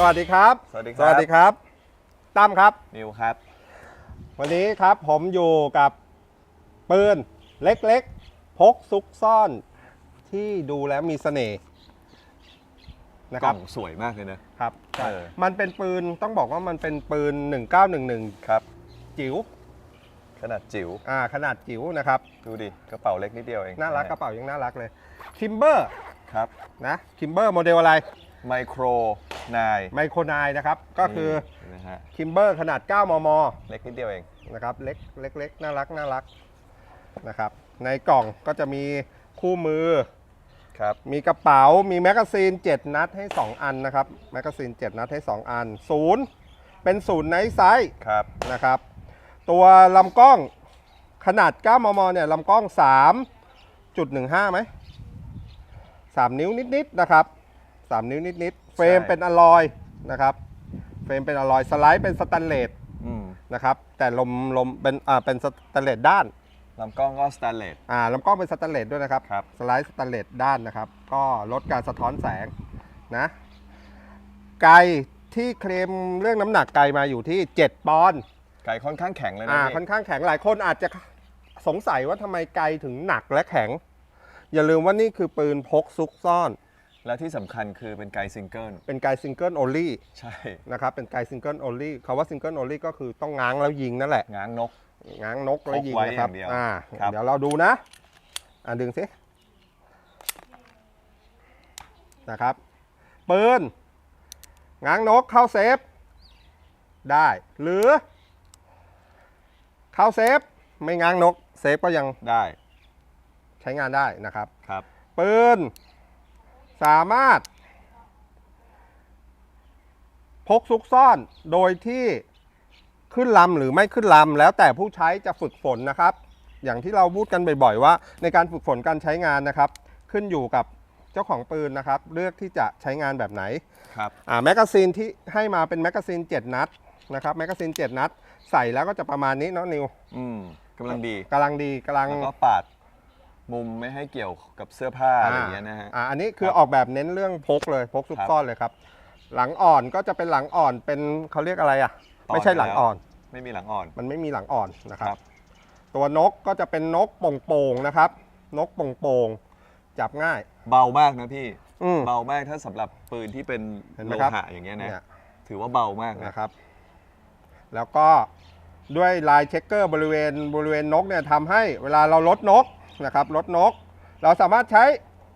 สวัสดีครับสวัสดีครับ สวัสดีครับ สวัสดีครับ ตั้มครับ นิวครับ วันนี้ครับผมอยู่กับปืนเล็กๆ พกซุกซ่อนที่ดูแล้วมีเสน่ห์นะกคล่รัอบงสวยมากเลยนะ ครับ เออ มันเป็นปืนต้องบอกว่ามันเป็นปืน 1911 ครับ จิ๋วขนาดจิ๋ว อ่าขนาดจิ๋วนะครับ ดูดิ กระเป๋าเล็กนิดเดียวเองน่ารักกระเป๋ายังน่ารักเลยคิมเบอร์ครับ นะคิมเบอร์โมเดลอะไร ไมโครนายไมโครนายนะครับ ก็คือนะฮะคิมเบอร์ขนาด 9 มม เล็กนิดเดียวเองนะครับ เล็กเล็กเล็กน่ารักน่ารักนะครับ ในกล่องก็จะมีคู่มือ ครับ มีกระเป๋า มีแมกกาซีน 7 นัดให้ 2 อันนะครับ แมกกาซีน 7 นัดให้ 2 อันศูนย์เป็นศูนย์ไนท์ไซส์ครับ นะครับ ตัวลำกล้องขนาด 9 มม เนี่ยลำกล้อง 3.15ไหม3 นิ้วนิดๆนะครับ 3 นิ้วนิดๆเฟรมเป็นอลลอยนะครับเฟรมเป็นอลลอยสไลด์เป็นสแตนเลสอืมนะครับแต่ลมลมเป็นอ่าเป็นสแตนเลสด้านลำกล้องก็สแตนเลส อ่าลำกล้องเป็นสแตนเลสด้วยนะครับครับ สไลด์สแตนเลสด้านนะครับ ก็ลดการสะท้อนแสงนะไกลที่เคลมเรื่องน้ำหนักไกลมาอยู่ที่ 7 ปอนด์ไก่ค่อนข้างแข็งเลยนะอ่าพี่ค่อนข้างแข็งหลายคนอาจจะสงสัยว่าทำไมไกลถึงหนักและแข็ง อย่าลืมว่านี่คือปืนพกซุกซ่อน และที่สำคัญคือเป็นไกซิงเกิลเป็นไกซิงเกิลโอลี่ใช่นะครับเป็นไกซิงเกิลโอลี่คาว่าซิงเกิลโอลี่ก็คือต้องง้างแล้วยิงนั่นแหละ ง้างนก ง้างนกแล้วยิงพกไว้นะครับอย่างเดียวอ่าครับ เดี๋ยวเราดูนะอ่าดึงสินะครับปืนง้างนกเข้าเซฟ ได้หรือ เข้าเซฟ ไม่ง้างนก เซฟก็ยังได้ ใช้งานได้นะครับ ครับปืน สามารถ พกซุกซ่อนโดยที่ขึ้นลำหรือไม่ขึ้นลำแล้วแต่ผู้ใช้จะฝึกฝนนะครับ อย่างที่เราพูดกันบ่อยๆว่า ในการฝึกฝนการใช้งานนะครับ ขึ้นอยู่กับเจ้าของปืนนะครับ เลือกที่จะใช้งานแบบไหนครับอ่าแมกกาซีนที่ให้มาเป็นแมกกาซีน7 นัดนะครับแมกกาซีน7 นัด ใส่แล้วก็จะประมาณนี้เนาะนิวอืมกำลังดีกำลังดีกำลัง แล้วก็ปาด มุมไม่ให้เกี่ยวกับเสื้อผ้าอะไรอย่างเงี้ยนะฮะ อ่าอันนี้คือครับออกแบบเน้นเรื่องพกเลยพกซุกครับซ่อนเลยครับ หลังอ่อนก็จะเป็นหลังอ่อนเป็นเขาเรียกอะไรอะต่อไม่ใช่ไปหลังแล้วอ่อน ไม่มีหลังอ่อน มันไม่มีหลังอ่อนนะครัครับบตัวนกก็จะเป็นนกโป่งๆนะครับ นกโป่งๆจับง่าย เบามากนะพี่อืมเบามากถ้าสำหรับปืนที่เป็นเห็นไหมโลครับหะอย่างเงี้ยนะเนี่ยถือว่าเบามากนะนะครับ แล้วก็ด้วยลายเช็คเกอร์บริเวณบริเวณนกเนี่ยทำให้เวลาเราลดนก นะครับลดนก เราสามารถใช้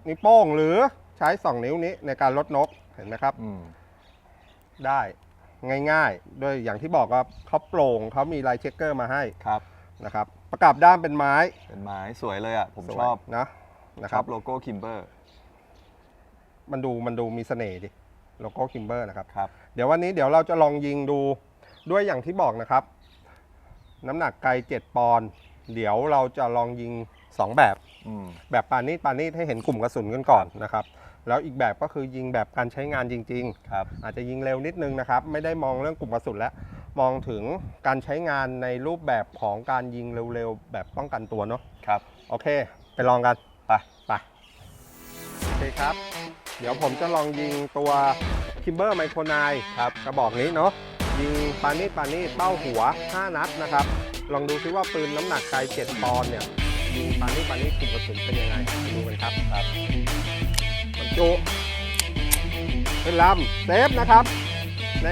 นิ้วโป้งหรือใช้ 2 นิ้วนี้ในการลดนกเห็นไหมครับ อืมได้ง่ายๆด้วยอย่างที่บอกว่าเขาโปร่งเขามีลายเช็คเกอร์มาให้ครับ นะครับ ประกับด้ามเป็นไม้เป็นไม้สวยเลยอะ ผมสวยชอบนะนะชครัอบ บโลโก้คิมเบอร์มันดูมันดูมีเสน่ห์ดิโลโก้คิมเบอร์นะครับ ครับ เดี๋ยววันนี้เดี๋ยวเราจะลองยิงดูด้วยอย่างที่บอกนะครับ น้ำหนักไกล 7 ปอนด์เดี๋ยวเราจะลองยิง 2 แบบ อืม แบบปานีตปานีตให้เห็นกลุ่มกระสุนกันก่อนนะครับ แล้วอีกแบบก็คือยิงแบบการใช้งานจริง ๆ ครับ อาจจะยิงเร็วนิดนึงนะครับ ไม่ได้มองเรื่องกลุ่มกระสุนแล้ว มองถึงการใช้งานในรูปแบบของการยิงเร็วๆ แบบป้องกันตัวเนาะ ครับ โอเค ไปลองกัน ไป ไป โอเคครับ เดี๋ยวผมจะลองยิงตัวคิมเบอร์ไมโครไนครับ กระบอกนี้เนาะ ยิงปานีตปานีตเป้าหัว 5 นัดนะครับ ลองดูซิว่าปืนน้ำหนักไกล7ปอนด์เนี่ย ยิงปานีตปานีตกลุ่มกระสุนเป็นยังไงดูกันครับครับบรรจุเป็นลำเซฟนะครับ ใน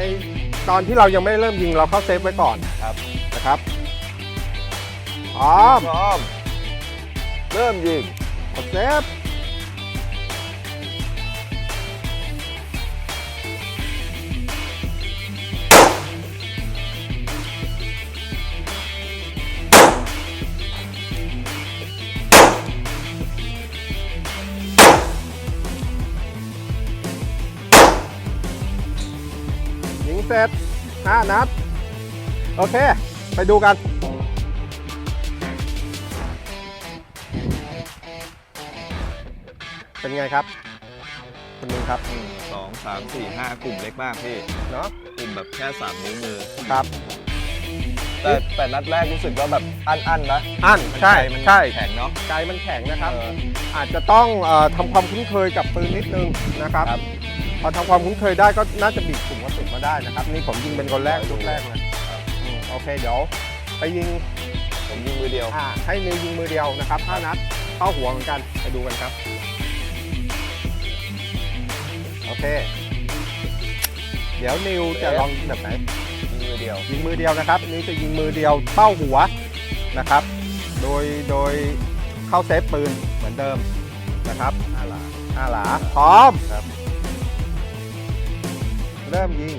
ตอนที่เรายังไม่เริ่มยิงเราเข้าเซฟไว้ก่อนครับนะครับพร้อมพร้อมเริ่มยิงกดเซฟ เสร็จ5นัด โอเค ไปดูกันเป็นไงครับคุณนิงครับหนึ่งสองสามสี่ห้ากลุ่มเล็กมากพี่เนาะกลุ่มแบบแค่สามนิ้วมือครับ แต่แต่นัดแรกรู้สึกว่าแบบอันอันๆนะอันมันใช่มันใช่แข็งเนาะใจมันแข็งนะครับเอออาจจะต้องเออทำความคุ้นเคยกับปืนนิดนึงนะครับครับ พอทำความคุ้นเคยได้ก็น่าจะบีบกลุ่มกระสุนมาได้นะครับ นี่ผมยิงเป็นคนแรกชุดแรกเลยอืมโอเคเดี๋ยวไปยิงผมยิงมือเดียว อ่าให้นิวยิงมือเดียวนะครับ5นัดเข้าหัวเหมือนกันไปดูกันครับโอเค เดี๋ยวนิวจะลองยิงแบบไหน ยิงมือเดียว ยิงมือเดียวนะครับนิวจะยิงมือเดียวเป้าหัวนะครับ โดยโดยเข้าเซฟปืนเหมือนเดิมนะครับอาหลาอาหลาพร้อมครับ เริ่มยิง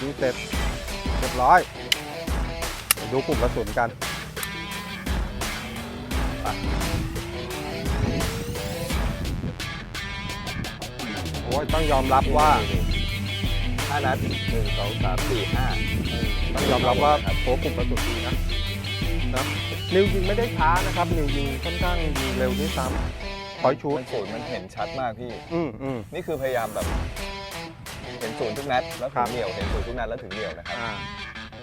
ยิงเสร็จเรียบร้อย ดูกลุ่มกระสุนกันโอ้ยต้องยอมรับว่า ห้านัดหนึ่งสองสามสี่ห้าต้องยอมรับว่าโอ้กลุ่มกระสุนดีนะนะนิวยิงไม่ได้ช้านะครับ นิวยิงค่อนข้างยิงเร็วด้วยซ้ำคอยชูดมันศูนย์มันเห็นชัดมากพี่ อืมอืมนี่คือพยายามแบบเห็นศูนย์ทุกนัดแล้วครัถึบงเหนียวเห็นศูนย์ทุกนัดแล้วถึงเหนียวนะครับอ่า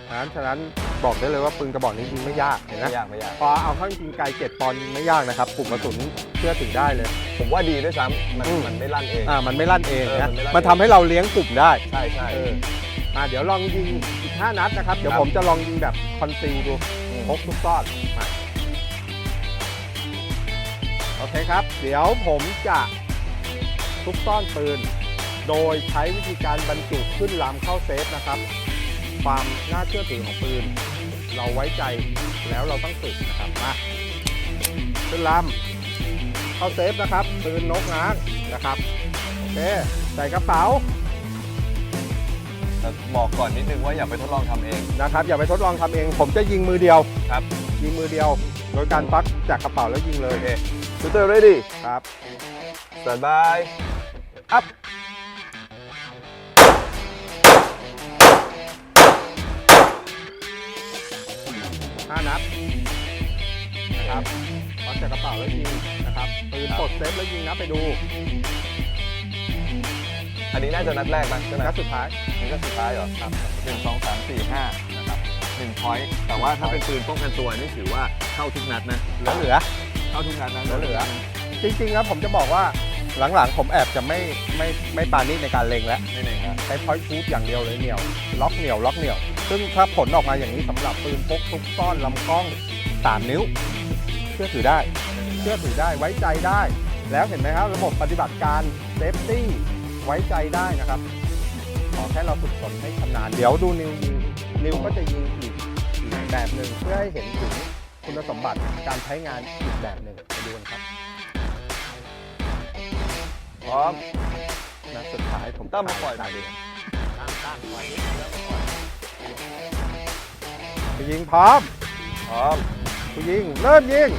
ฉะนั้นฉะนั้นบอกได้เลยว่าปืนกระบอกนี้ยิงไม่ยากเห็นไหมไม่ยากไม่ยากพอเอาเข้าจริงๆไกลเจ็ดปอนด์ยิงไม่ยากนะครับกลุ่มกระสุน เชื่อถือได้เลย ผมว่าดีด้วยซ้ำมันอืม มันไม่ลั่นเอง อ่ามันไม่ลั่นเองเออนะมันไม่ลั่น มันทำให้เราเลี้ยงกลุ่มได้ใช่ใช่เอออ่าเดี๋ยวลองยิงอีก 5 นัดนะครับ เดี๋ยวครับผมจะลองยิงแบบคอนซีดูมพกทุกซ่อนมาโอเคครับ เดี๋ยวผมจะทุกซ่อนปืน โดยใช้วิธีการบรรจุขึ้นลำเข้าเซฟนะครับ ความน่าเชื่อถือของปืน เราไว้ใจแล้วเราต้องฝึกนะครับมาขึ้นลำ เข้าเซฟนะครับปืนนกง้างนะครับโอเคใส่กระเป๋าแต่บอกก่อนนิดนึงว่าอย่าไปทดลองทำเองนะครับ อย่าไปทดลองทำเอง ผมจะยิงมือเดียว ครับยิงมือเดียว โดยการฟักจากกระเป๋าแล้วยิงเลยโอเคชูเตอร์ ready ครับ stand by up 5นัดนะครับฟักจากกระเป๋าแล้วยิง นะครับปืนครับปลดเซฟแล้วยิงนะไปดูอันนี้น่าจะนัดแรกมั้งใช่ไหมนัดสุดท้ายนี่ก็สุดท้ายเหรอครับหนึ่งสองสามสี่ห้านะครับหนึ่งพอยต์แต่ว่าถ้าเป็นปืนป้องกันตัวนี่ถือว่าเข้าทุกนัดนะแล้วเหลือเข้าทุกนัดนะเหลือ จริงๆแล้วผมจะบอกว่าหลังๆ ผมแอบจะไม่ไม่ไม่ปานีตในการเล็งแล้วไม่เองนะใช้พอยต์ชูดอย่างเดียวเลยเหนียว ล็อกเหนียวล็อกเหนียว ซึ่งถ้าผลออกมาอย่างนี้สำหรับปืนพกทุกซ่อนลำกล้อง3นิ้ว เชื่อถือได้ เชื่อถือได้ไว้ใจได้ แล้วเห็นไหมครับระบบปฏิบัติการเซฟตี้ไว้ใจได้นะครับ ขอแค่เราฝึกฝนให้ชำนาญเดี๋ยวดูนิวยิงนิวก็จะยิงอีกอีกแบบหนึ่งเพื่อให้เห็นถึงคุณสมบัติการใช้งานอีกแบบหนึ่งไปดูกันครับพร้อมนัดสุดท้ายผมตั้มมาปล่อยตาหน่อยเดีดิยวตั้งตั้งปล่อยนิดแล้วมาปล่อยผู้ยิงพร้อมพร้อมผู้ยิงเริ่มยิง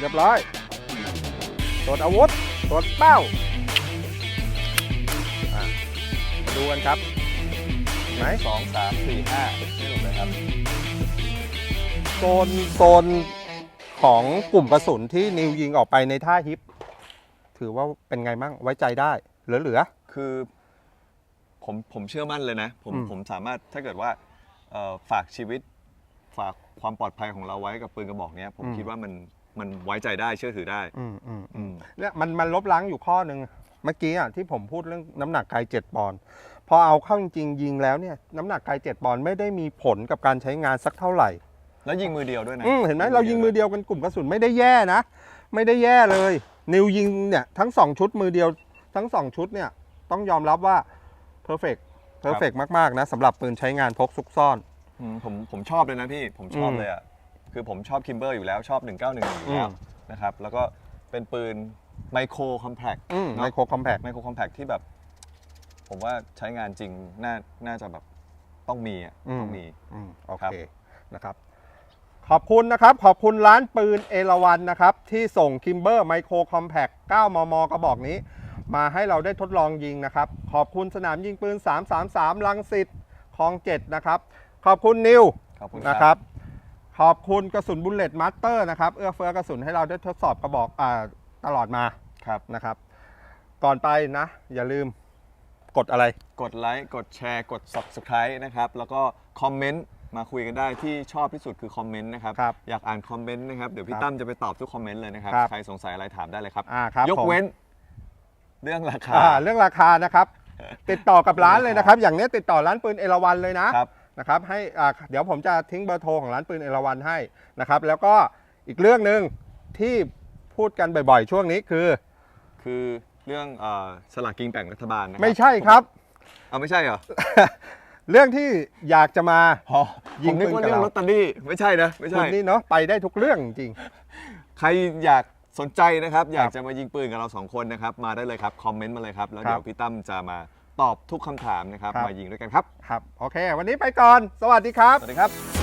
เรียบร้อยตรวจอาวุธตรวจเป้าอะมาดูกันครับเห็นไหมสองสามสี่ห้าไม่หลุดเลยครับโซนโซนของกลุ่มกระสุนที่นิวยิงออกไปในท่าฮิป ถือว่าเป็นไงมั่งไว้ใจได้เหลือเหลือคือ ผมผมเชื่อมั่นเลยนะ ผมอืม ผมสามารถถ้าเกิดว่าเอ่อฝากชีวิตฝากความปลอดภัยของเราไว้กับปืนกระบอกเนี้ยผมคิดว่ามัน มันไว้ใจได้เชื่อถือได้ อืมอืมอืมเนี่ยมันมันลบล้างอยู่ข้อหนึ่งเมื่อกี้อะที่ผมพูดเรื่องน้ำหนักไกลเจ็ดปอนด์พอเอาเข้าจริงๆยิงแล้วเนี่ยน้ำหนักไกลเจ็ดปอนด์ไม่ได้มีผลกับการใช้งานสักเท่าไหร่ แล้วยิงมือเดียวด้วยนะอืมเห็นไหมเรายิงมือเดียวกันกลุ่มกระสุนไม่ได้แย่นะ ไม่ได้แย่เลย นิวยิงเนี่ยทั้งสองชุดมือเดียวทั้งสองชุดเนี่ยต้องยอมรับว่าเพอร์เฟกเพอร์เฟกมากๆนะสำหรับปืนใช้งานพกซุกซ่อน อืมผมผมชอบเลยนะพี่ผมชอบอืมเลยอะ คือผมชอบคิมเบอร์อยู่แล้วชอบ 191อยู่แล้วอืมนะครับแล้วก็เป็นปืนไมโครคอมแพคอืมเนอะไมโครคอมแพคไมโครคอมแพคที่แบบ ผมว่าใช้งานจริงน่าน่าจะแบบต้องมีอะต้องมีอืมโอครัเคบนะครับ ขอบคุณนะครับ ขอบคุณร้านปืนเอราวันนะครับ ที่ส่งคิมเบอร์ไมโครคอมแพค9มมกระบอกนี้ มาให้เราได้ทดลองยิงนะครับ ขอบคุณสนามยิงปืน 333 ลังสิตคลอง 7 นะครับ ขอบคุณนิวขอบคุณนะคครัรับบ ขอบคุณกระสุนบุลเลตมาสเตอร์นะครับ เอื้อเฟื้อกระสุนให้เราได้ทดสอบกระบอกอ่าตลอดมาครับนะครับ ก่อนไปนะ อย่าลืมกดอะไร กดไลค์กดแชร์กด subscribe นะครับ แล้วก็คอมเมนต์มาคุยกันได้ที่ชอบที่สุดคือคอมเมนต์นะครับ ครับอยากอ่านคอมเมนต์นะครับ เดี๋ยวพี่ครับตั้มจะไปตอบทุกคอมเมนต์เลยนะครับ ครับใครสงสัยอะไรถามได้เลยครับ อ่าครับ ยกผมเว้น เรื่องราคา อ่าเรื่องราคานะครับ ติดต่อกับร้านเลยนะครับ อย่างเนี้ยติดต่อร้านปืนเอราวันเลยนะ ครับ นะครับให้อ่าเดี๋ยวผมจะทิ้งเบอร์โทรของร้านปืนเอราวันให้นะครับ แล้วก็อีกเรื่องหนึ่งที่พูดกันบ่อยๆ ช่วงนี้คือ คือเรื่องเอ่อสลากกินแบ่งรัฐบาลนะครับไม่ใช่ครับเอาไม่ใช่เหรอเรื่องที่อยากจะมาอ๋อยิงผมนึกว่าปืนกับเรื่องเราลอตเตอรี่ไม่ใช่นะไม่คุใช่ณนี่เนาะไปได้ทุกเรื่องจริง ใครอยากสนใจนะครับ อยากครับจะมายิงปืนกับเราสองคนนะครับ มาได้เลยครับ คอมเมนต์มาเลยครับ แล้วครับเดี๋ยวพี่ตั้มจะมา ตอบทุกคำถามนะครับ ครับ มายิงด้วยกันครับ ครับ โอเค วันนี้ไปก่อน สวัสดีครับ สวัสดีครับ